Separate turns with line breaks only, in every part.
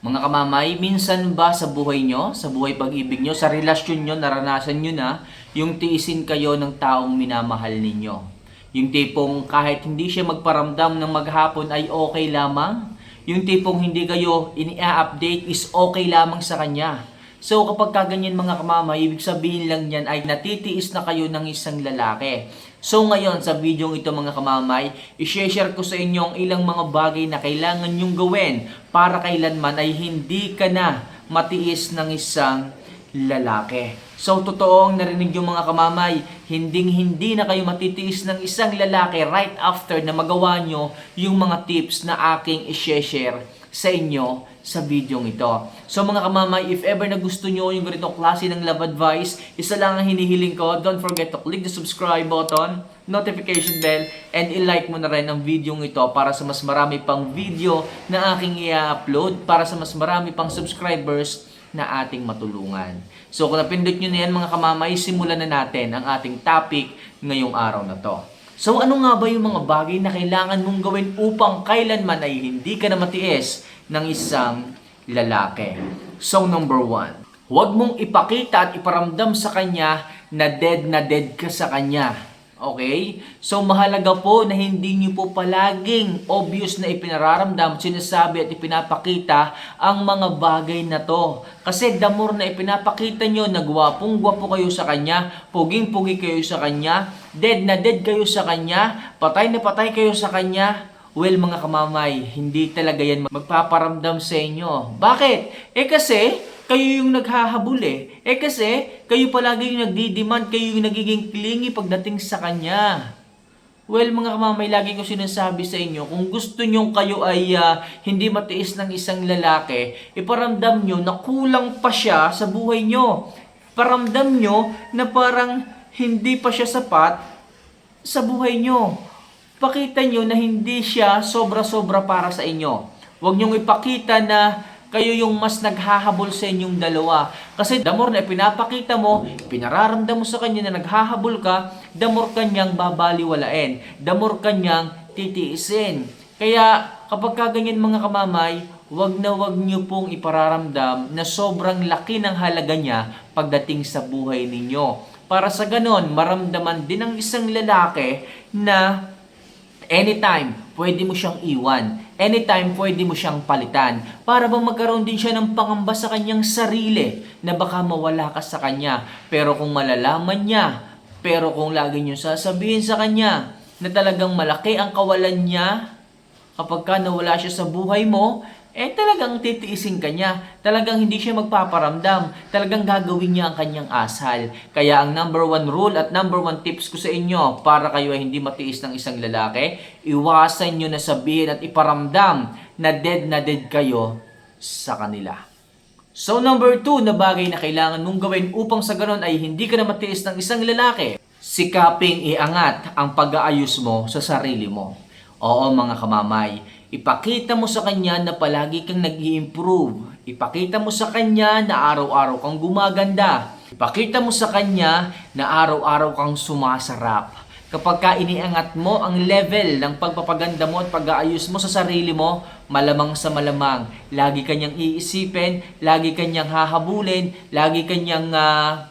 Mga kamamay, minsan ba sa buhay nyo, sa buhay pag-ibig nyo, sa relasyon nyo, naranasan nyo na yung tiisin kayo ng taong minamahal ninyo? Yung tipong kahit hindi siya magparamdam ng maghapon ay okay lamang? Yung tipong hindi kayo ini-update is okay lamang sa kanya? So kapag kaganyan mga kamamay, ibig sabihin lang yan ay natitiis na kayo ng isang lalaki. So ngayon sa video ito mga kamamay, i-share ko sa inyo ang ilang mga bagay na kailangan nyong gawin para kailanman ay hindi ka na matiis ng isang lalaki. So totoong narinig yung mga kamamay, hinding hindi na kayo matitiis ng isang lalaki right after na magawa nyo yung mga tips na aking i-share sa inyo sa video ito. So mga kamamay, if ever na gusto nyo yung ganitong klase ng love advice, isa lang ang hinihiling ko, don't forget to click the subscribe button, notification bell, and i-like mo na rin ang video ito para sa mas marami pang video na aking i-upload, para sa mas marami pang subscribers na ating matulungan. So kung napindot nyo na yan mga kamamay, simulan na natin ang ating topic ngayong araw na to. So ano nga ba yung mga bagay na kailangan mong gawin upang kailanman ay hindi ka na matiis ng isang lalaki? So number one, huwag mong ipakita at iparamdam sa kanya na dead na dead ka sa kanya. Okay? So mahalaga po na hindi niyo po palaging obvious na ipinararamdam, sinasabi at ipinapakita ang mga bagay na to. Kasi the more na ipinapakita nyo na gwapong gwapo kayo sa kanya, puging-pugi kayo sa kanya, dead na dead kayo sa kanya, patay na patay kayo sa kanya, Well mga kamamay, hindi talaga yan magpaparamdam sa inyo. Bakit? Eh kasi, kayo yung naghahabol eh. Eh kasi, kayo palagi yung nagdi-demand, kayo yung nagiging clingy pagdating sa kanya. Well, mga kamamay, lagi ko sinasabi sa inyo, kung gusto nyo kayo ay ah, hindi matiis ng isang lalaki, iparamdam nyo na kulang pa siya sa buhay nyo. Paramdam nyo na parang hindi pa siya sapat sa buhay nyo. Pakita nyo na hindi siya sobra-sobra para sa inyo. Huwag nyong ipakita na kayo yung mas naghahabol sa inyong dalawa. Kasi the more na pinapakita mo, pinararamdam mo sa kanya na naghahabol ka, the more kanyang babaliwalain. The more kanyang titiisin. Kaya kapag kaganyan mga kamamay, wag na wag niyo pong ipararamdam na sobrang laki ng halaga niya pagdating sa buhay ninyo. Para sa ganon, maramdaman din ng isang lalaki na Anytime, pwede mo siyang iwan. Anytime, pwede mo siyang palitan. Para bang magkaroon din siya ng pangamba sa kanyang sarili na baka mawala ka sa kanya. Pero kung malalaman niya, pero kung lagi niyo sasabihin sa kanya na talagang malaki ang kawalan niya kapag ka nawala siya sa buhay mo, eh talagang titiisin ka niya. Talagang hindi siya magpaparamdam. Talagang gagawin niya ang kanyang asal. Kaya ang number one rule at number one tips ko sa inyo para kayo ay hindi matiis ng isang lalaki, iwasan nyo na sabihin at iparamdam na dead na dead kayo sa kanila. So number two na bagay na kailangan mong gawin upang sa ganon ay hindi ka na matiis ng isang lalaki, sikaping iangat ang pag-aayos mo sa sarili mo. Oo mga kamamay, ipakita mo sa kanya na palagi kang nag improve Ipakita mo sa kanya na araw-araw kang gumaganda. Ipakita mo sa kanya na araw-araw kang sumasarap. Kapag ka iniangat mo ang level ng pagpapaganda mo at pag-aayos mo sa sarili mo, malamang sa malamang, lagi kanyang iisipin, lagi kanyang hahabulin, lagi kanyang ah,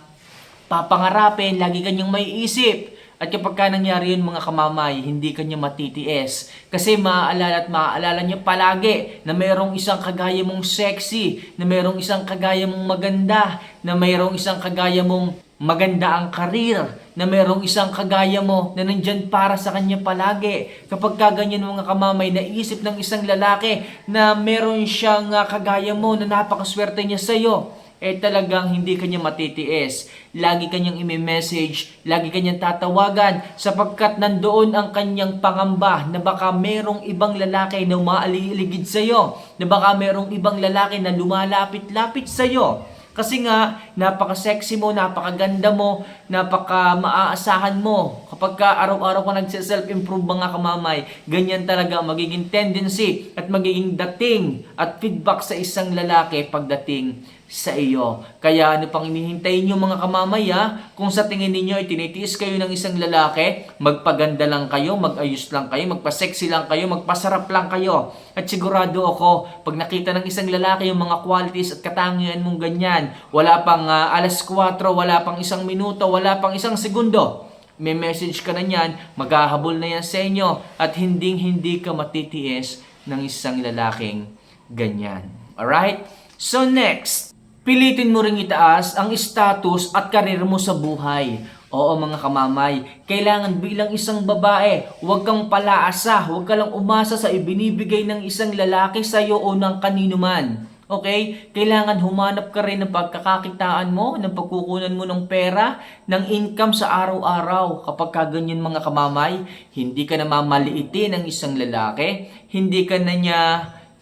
papangarapin, lagi kanyang may isip. At kapag ka nangyari yun mga kamamay, hindi kanya matitiis. Kasi maaalala at maaalala niya palagi na mayroong isang kagaya mong sexy, na mayroong isang kagaya mong maganda, na mayroong isang kagaya mong maganda ang karir, na mayroong isang kagaya mo na nandyan para sa kanya palagi. Kapag kaganyan mga kamamay, naisip ng isang lalaki na meron siyang ah, kagaya mo na napakaswerte niya sa'yo, eh talagang hindi kanya matitiis. Lagi kanyang imi-message, lagi kanyang tatawagan sapagkat nandoon ang kanyang pangamba na baka merong ibang lalaki na umaaligid sa iyo, na baka merong ibang lalaki na lumalapit-lapit sa iyo. Kasi nga, napaka-sexy mo, napakaganda mo, napaka-maaasahan mo. Kapag ka araw-araw ka nagse-self-improve mga kamamay, ganyan talaga magiging tendency at magiging dating at feedback sa isang lalaki pagdating sa iyo. Kaya ano pang hinihintay nyo mga kamamaya, kung sa tingin ninyo ay tinitiis kayo ng isang lalaki, magpaganda lang kayo, magayos lang kayo, magpa-sexy lang kayo, magpasarap lang kayo. At sigurado ako, pag nakita ng isang lalaki yung mga qualities at katangian mong ganyan, wala pang ah, alas 4, wala pang isang minuto, wala pang isang segundo, may message ka na niyan, maghahabol na yan sa inyo at hinding-hindi ka matitiis ng isang lalaking ganyan. Alright? So next, pilitin mo ring itaas ang status at karir mo sa buhay. Oo mga kamamay, kailangan bilang isang babae, huwag kang palaasa, huwag ka lang umasa sa ibinibigay ng isang lalaki sa iyo o ng kanino man. Okay? Kailangan humanap ka rin ng pagkakakitaan mo, ng pagkukunan mo ng pera, ng income sa araw-araw. Kapag ka ganyan mga kamamay, hindi ka na mamaliitin ng isang lalaki, hindi ka na niya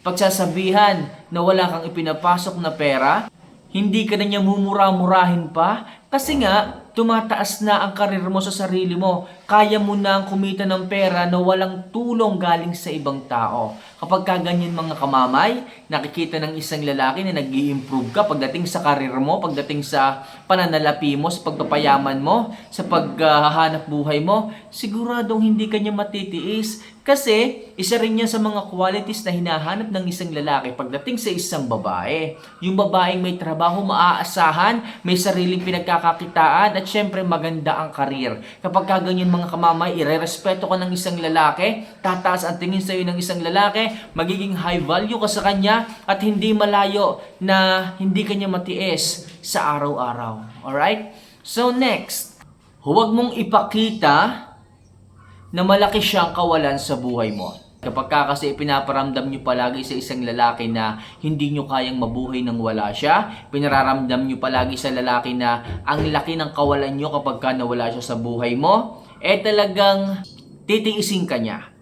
pagsasabihan na wala kang ipinapasok na pera, hindi ka na niya mumura-murahin pa, kasi nga, tumataas na ang karir mo sa sarili mo. Kaya mo na ang kumita ng pera na walang tulong galing sa ibang tao. Kapag ka ganyan mga kamamay, nakikita ng isang lalaki na nag improve ka pagdating sa karir mo, pagdating sa pananalapi mo, sa pagpapayaman mo, sa paghahanap buhay mo, siguradong hindi ka niya matitiis. Kasi, isa rin yan sa mga qualities na hinahanap ng isang lalaki pagdating sa isang babae. Yung babaeng may trabaho maaasahan, may sariling pinagkakakitaan, at syempre maganda ang karir. Kapag ka ganyan mga kamamay, irerespeto ka ng isang lalaki, tataas ang tingin sa iyo ng isang lalaki, magiging high value ka sa kanya, at hindi malayo na hindi kanya matiis sa araw-araw. Alright? So next, huwag mong ipakita na malaki siyang kawalan sa buhay mo. Kapag ka kasi pinaparamdam nyo palagi sa isang lalaki na hindi nyo kayang mabuhay nang wala siya, pinararamdam nyo palagi sa lalaki na ang laki ng kawalan nyo kapag ka nawala siya sa buhay mo, eh talagang titiisin ka niya.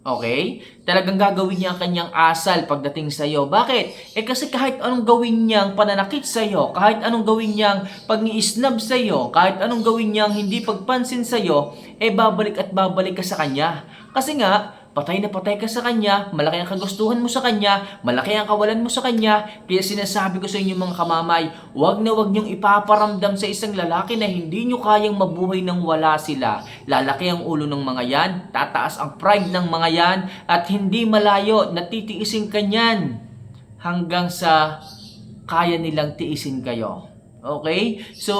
Okay? Talagang gagawin niya ang kanyang asal pagdating sa iyo. Bakit? Eh kasi kahit anong gawin niyang pananakit sa iyo, kahit anong gawin niyang pag-iisnab sa iyo, kahit anong gawin niyang hindi pagpansin sa iyo, eh babalik at babalik ka sa kanya. Kasi nga, patay na patay ka sa kanya, malaki ang kagustuhan mo sa kanya, malaki ang kawalan mo sa kanya, kaya sinasabi ko sa inyo mga kamamay, wag na wag niyong ipaparamdam sa isang lalaki na hindi niyo kayang mabuhay nang wala sila. Lalaki ang ulo ng mga yan, tataas ang pride ng mga yan, at hindi malayo, natitiisin ka niyan hanggang sa kaya nilang tiisin kayo. Okay? So,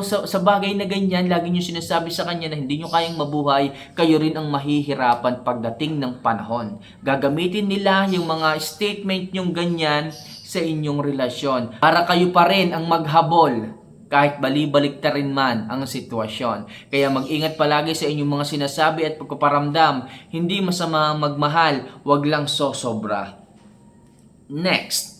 sa, sa bagay na ganyan, lagi nyo sinasabi sa kanya na hindi nyo kayang mabuhay, kayo rin ang mahihirapan pagdating ng panahon. Gagamitin nila yung mga statement nyong ganyan sa inyong relasyon para kayo pa rin ang maghabol kahit balibalik ta rin man ang sitwasyon. Kaya mag-ingat palagi sa inyong mga sinasabi at pagpaparamdam. Hindi masama magmahal, wag lang sosobra. Next,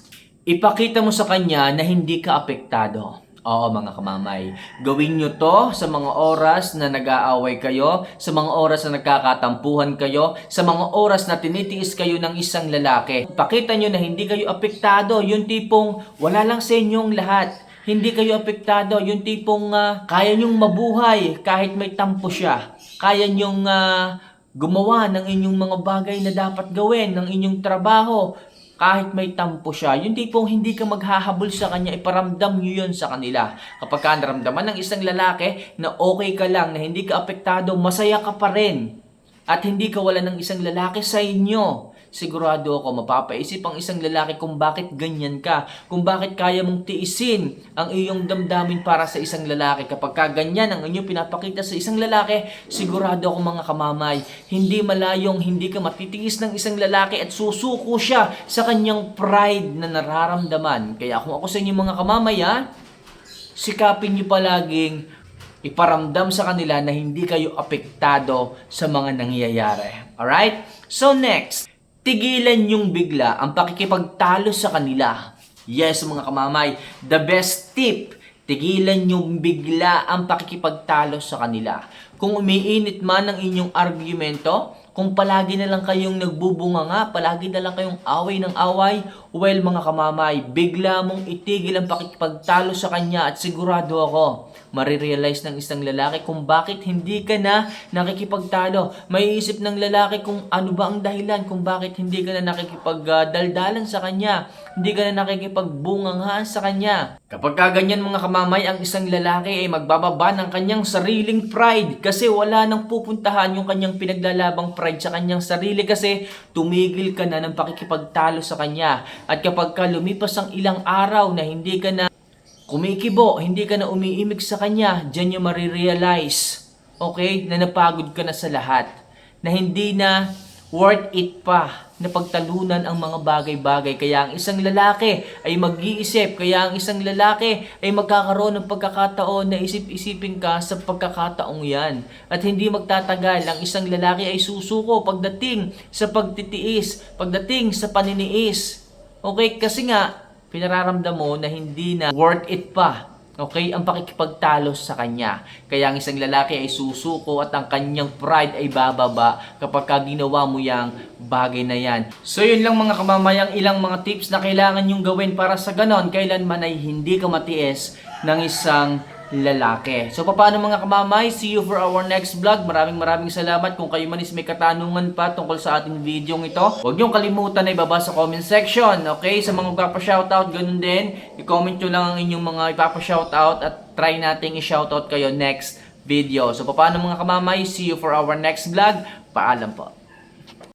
ipakita mo sa kanya na hindi ka apektado. Oo mga kamamay, gawin nyo to sa mga oras na nag-aaway kayo, sa mga oras na nagkakatampuhan kayo, sa mga oras na tinitiis kayo ng isang lalaki. Pakita nyo na hindi kayo apektado, yung tipong wala lang sa inyong lahat. Hindi kayo apektado, yung tipong ah, kaya nyong mabuhay kahit may tampo siya. Kaya nyong ah, gumawa ng inyong mga bagay na dapat gawin, ng inyong trabaho, kahit may tampo siya, yung tipong hindi ka maghahabol sa kanya, iparamdam nyo yun sa kanila. Kapag ka naramdaman ng isang lalaki na okay ka lang, na hindi ka apektado, masaya ka pa rin. At hindi ka wala ng isang lalaki sa inyo. Sigurado ako, mapapaisip ang isang lalaki kung bakit ganyan ka. Kung bakit kaya mong tiisin ang iyong damdamin para sa isang lalaki. Kapag ka ganyan ang inyong pinapakita sa isang lalaki, sigurado ako mga kamamay, hindi malayong hindi ka matitiis ng isang lalaki at susuko siya sa kanyang pride na nararamdaman. Kaya kung ako sa inyo mga kamamay, ha, sikapin niyo palaging iparamdam sa kanila na hindi kayo apektado sa mga nangyayari. Alright? So next, tigilan yung bigla ang pakikipagtalo sa kanila. Yes, mga kamamay, the best tip, tigilan yung bigla ang pakikipagtalo sa kanila. Kung umiinit man ang inyong argumento, kung palagi na lang kayong nagbubunga nga, palagi na lang kayong away ng away, Well mga kamamay, bigla mong itigil ang pakikipagtalo sa kanya at sigurado ako, marirealize ng isang lalaki kung bakit hindi ka na nakikipagtalo. May isip ng lalaki kung ano ba ang dahilan kung bakit hindi ka na nakikipagdaldalan sa kanya, hindi ka na nakikipagbunganghaan sa kanya. Kapag kaganyan mga kamamay, ang isang lalaki ay magbababa ng kanyang sariling pride kasi wala nang pupuntahan yung kanyang pinaglalabang pride sa kanyang sarili kasi tumigil ka na ng pakikipagtalo sa kanya. At kapag ka lumipas ang ilang araw na hindi ka na kumikibo, hindi ka na umiimig sa kanya, dyan nyo marirealize, okay, na napagod ka na sa lahat. Na hindi na worth it pa na pagtalunan ang mga bagay-bagay. Kaya ang isang lalaki ay mag-iisip. Kaya ang isang lalaki ay magkakaroon ng pagkakataon na isip-isipin ka sa pagkakataong yan. At hindi magtatagal. Ang isang lalaki ay susuko pagdating sa pagtitiis, pagdating sa paniniis. Okay? Kasi nga, pinararamdam mo na hindi na worth it pa Okay, ang pakikipagtalo sa kanya. Kaya ang isang lalaki ay susuko at ang kanyang pride ay bababa kapag ka ginawa mo yang bagay na yan. So yun lang mga kamamayang ilang mga tips na kailangan yung gawin para sa ganon, kailanman ay hindi ka matiis ng isang lalaki. So paano mga kamamay, see you for our next vlog. Maraming maraming salamat. Kung kayo man is may katanungan pa tungkol sa ating video ito, huwag niyong kalimutan na ibaba sa comment section. Okay? Sa mga magpapa-shoutout, ganun din. I-comment nyo lang ang inyong mga ipapa-shoutout at try nating i-shoutout kayo next video. So paano mga kamamay, see you for our next vlog. Paalam po.